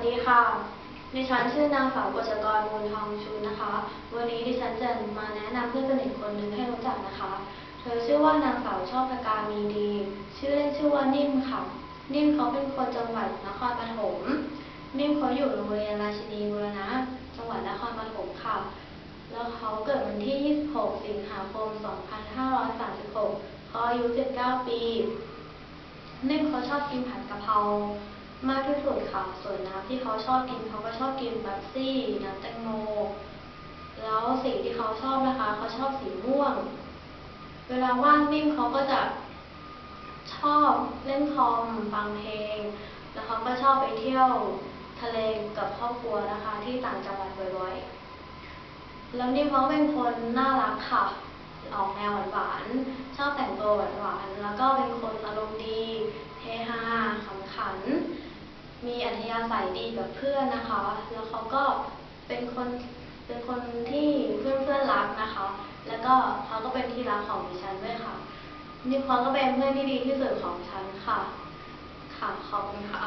วัสดีค่ะ ดิฉันชื่อนางสาวกฤษกรมูลทองชุนนะคะ วันนี้ดิฉันจะมาแนะนำเพื่อนสนิทคนหนึ่งให้รู้จักนะคะ เธอชื่อว่านางสาวชอบพการมีดี ชื่อเล่นชื่อว่านิ่มค่ะ นิ่มเขาเป็นคนจังหวัดนครปฐม นิ่มเขาอยู่โรงเรียนราชินีบูรณะ จังหวัดนครปฐมค่ะ แล้วเขาเกิดวันที่ 26 สิงหาคม 2536 เขาอายุ 19 ปี นิ่มเขาชอบกินผัดกะเพรา มากที่สุดค่ะ ส่วนน้ำที่เขาชอบกินเขาก็ชอบกินเบบซี่ น้ำแตงโม แล้วสีที่เขาชอบนะคะ เขาชอบสีม่วง เวลาว่างนิ่มเขาก็จะชอบเล่นคอมฟังเพลง แล้วเขาก็ชอบไปเที่ยวทะเลกับครอบครัวนะคะ ที่ต่างจังหวัดบ่อยๆ แล้วนิ่มเขาเป็นคนน่ารักค่ะ ออกแนวหวานๆ ชอบแต่งตัวหวานๆ แล้วก็เป็นคนอารมณ์ดี มีอัธยาศัยดีกับเพื่อนนะคะ แล้วเขาก็เป็นคนเป็นคนที่เพื่อนๆรักนะคะ แล้วก็เขาก็เป็นที่รักของดิฉันด้วยค่ะนี่เขาก็เป็นเพื่อนที่ดีที่สุดของฉันค่ะ ค่ะขอบคุณค่ะ